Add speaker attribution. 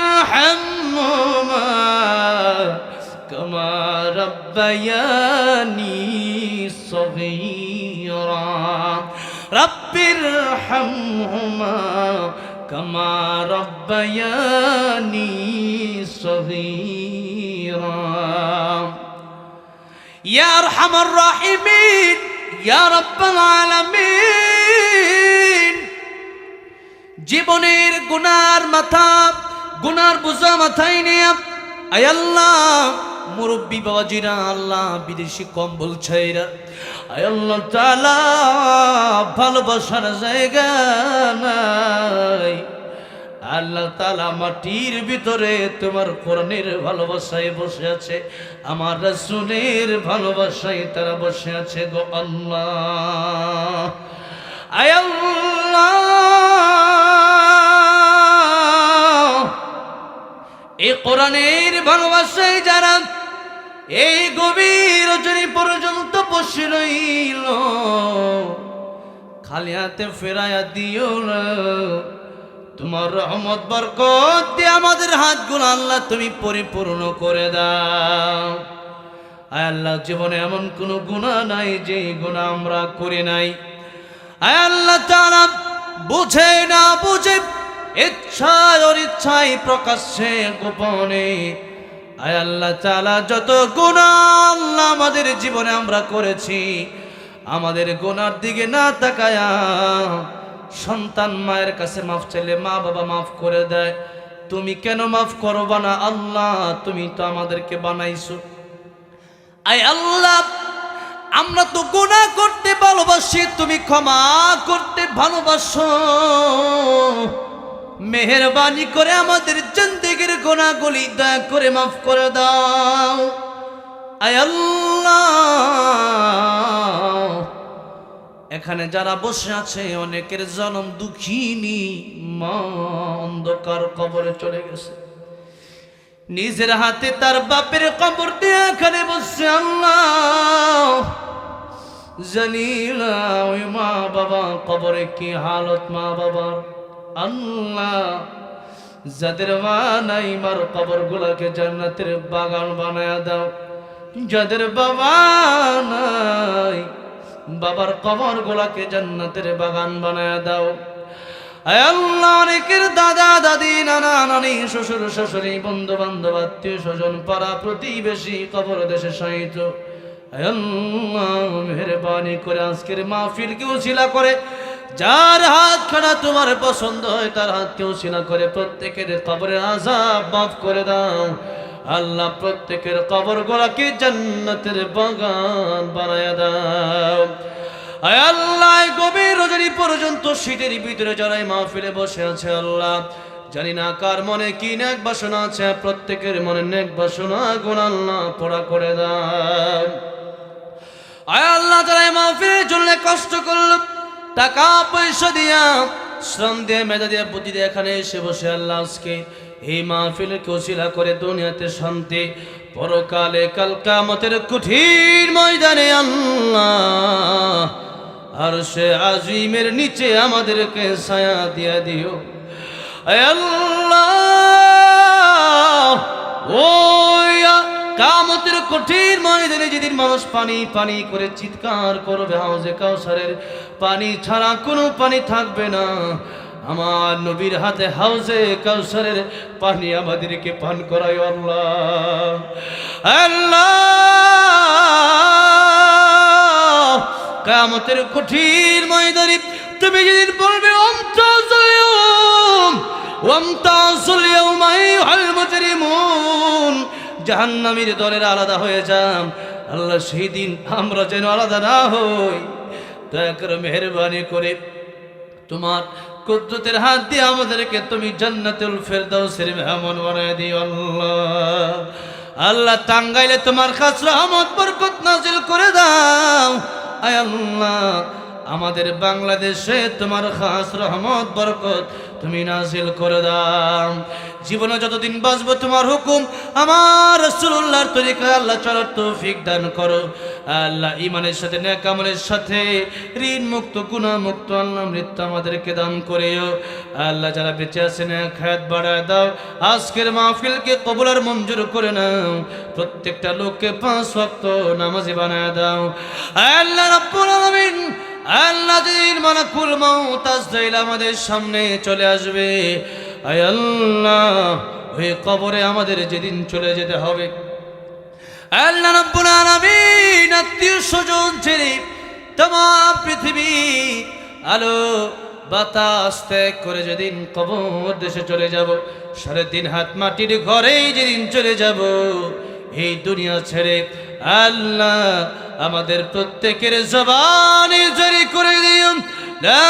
Speaker 1: ارحمهما كما ربياني صغيرا رب ارحمهما كما ربياني صغيرا يا ارحم الراحمين يا رب العالمين জীবনের গুনার মাথা গুনার বোঝা মাথায় নিয়ে, আয় আল্লাহ, মুরব্বী বাবাজিরা, আল্লাহ বিদেশি কম্বল ছাইরা, আয় আল্লাহ তালা ভালোবাসার জায়গা নাই। আল্লাহ তালা মাটির ভিতরে তোমার কোরআনের ভালোবাসায় বসে আছে, আমার রাসূলের ভালোবাসায় তারা বসে আছে গো আল্লাহ। কোরআনের ভালোবাসায় যারা এই গভীর রজনী পর্যন্ত বসে রইল, খালি হাতে ফেরাইয়া দিও তোমার রহমত, বরকত দিয়ে আমাদের হাতগুলো আল্লাহ তুমি পরিপূর্ণ করে দাও। আয় আল্লাহ, জীবনে এমন কোনো গুণা নাই যে গুণা আমরা করি নাই। আয় আল্লাহ তাআলা, বুঝে না বুঝে ইচ্ছায় অনিচ্ছায় প্রকাশ্যে গোপনে। আয় আল্লাহ তাআলা, যত গুণা আল্লাহ আমাদের জীবনে আমরা করেছি, আমাদের গুনার দিকে না তাকায়া সন্তান মায়ের কাছে মাফ চাইলে মা বাবা মাফ করে দেয়। তুমি কেন মাফ করবা না আল্লাহ? তুমি তো আমাদেরকে বানাইছো। আয় আল্লাহ, আমরা তো গুনাহ করতে ভালোবাসি, তুমি ক্ষমা করতে ভালোবাসো। মেহরবানি করে আমাদের জিন্দেগির গুনাহগুলি দয়া করে মাফ করে দাও। আল্লাহ। এখানে যারা বসে আছে, অনেকের জনম দুঃখিনী, মা অন্ধকার কবরে চলে গেছে। নিজের হাতে তার বাপের কবর দিয়ে এখানে বসে আল্লাহ। জানি না ওই মা বাবা কবরে কি হালত মা বাবার আল্লাহ, যাদের মা মার কবর গুলাকে জান্নাতের বাগান বানায় দাও। যাদের বাবা বাবার কবর গুলাকে জান্নাতের বাগান বানায় দাও। আল্লাহ, অনেকের দাদা, দাদি, নানা, নানি, শ্বশুর, শাশুড়ি বন্ধু বান্ধব আত্মীয় স্বজন, পাড়া প্রতিবেশী, কবর দেশে সাহিত্য আয় আল্লাহ, মেহরবানি করে আজকের মাহফিল কেউ শিলা করে। যার হাত খানা তোমার পছন্দ হয়, তার হাত কেউ শিলা করে প্রত্যেকের কবরের আজাব মাফ করে দাও। আল্লাহ প্রত্যেকের কবর গোলাকে জান্নাতের বাগান বানায় দাও। আল্লাহ গভীর রজনী পর্যন্ত শীতের ভিতরে যারা এই মাহফিলে বসে আছে আল্লাহ। জানি না কার মনে কি নেক বাসনা আছে, প্রত্যেকের মনে নেক বাসনা গুণ আল্লাহ পড়া করে দাও। আয় আল্লাহ এই মাহফিলের জন্য কষ্ট করল টাকা পয়সা দিয়া, শ্রম দিয়ে, মেধা দিয়ে, বুদ্ধি দিয়ে এখানে এসে বসে আল্লাহ আজকে এই মাহফিলকে ওসিলা করে দুনিয়াতে শান্তি। পরকালে কাল কামতের কঠিন ময়দানে আল্লাহ আর সে আজিমের নিচে আমাদেরকে ছায়া দিয়া দিও। আল্লাহ ওই কামতের কঠিন ময়দানে যেদিন মানুষ পানি পানি করে চিৎকার করবে, হাউজে কাউসারের পানি ছাড়া কোনো পানি থাকবে না। আমার নবীর হাতে হাউজে কাউসারের পানি আমাদেরকে পান করায় আল্লাহ। আল্লাহ, কামতের কঠিন ময়দানে তুমি যেদিন বলবে অন্তজয়ম ওয়ামতাজুল ইয়াউমা আইয়ুহাল মুজরিমুন জাহান্নামীর দলের আলাদা হয়ে যাম। আল্লাহ সেই দিন আমরা যেন আলাদা না হই। দয়া করে মেহরবানি করে তোমার কুদরতের হাত দিয়ে আমাদেরকে তুমি জান্নাতুল ফেরদাউসের মেহমান বানায় দিও আল্লাহ। আল্লাহ টাঙ্গাইলে তোমার খাস রহমত বরকত নাজিল করে দাও। আয় আল্লাহ। আমাদের বাংলাদেশে তোমার খাস রহমত, বরকত তুমি নাজিল করে দাও। জীবনে যতদিন বাঁচবো তোমার হুকুম আমার রসুল্লাহর তরিকা আল্লাহ চলার তৌফিক দান করো। আল্লাহ ইমানের সাথে, নেক আমলের সাথে ঋণ মুক্ত গুণা মুক্ত আল্লাহ মৃত্যু আমাদেরকে দান করেও। আল্লাহ যারা বেঁচে আছে না হাত বাড়ায় দাও। আজকের মাহফিলকে কবুলার মঞ্জুর করে নাও। প্রত্যেকটা লোককে পাঁচ ওয়াক্ত নামাজি বানায় দাও। আল্লাহ রাব্বুল আলামিন আল্লাহ যেদিন মালাকুল মাউত আজরাইল আমাদের সামনে চলে আসবে। আল্লাহ, ওই কবরে আমাদের যেদিন চলে যেতে হবে। আল্লাহ রাব্বুল আলামিন আত্মীয় স্বজন ছেড়ে তমাম পৃথিবী, আলো, বাতাস ত্যাগ করে যেদিন কবর দেশে চলে যাব সাড়ে তিন হাত মাটির ঘরেই যেদিন চলে যাব, এই দুনিয়া ছেড়ে আল্লাহ আমাদের প্রত্যেকের জবানে জড়ি করে দিও লা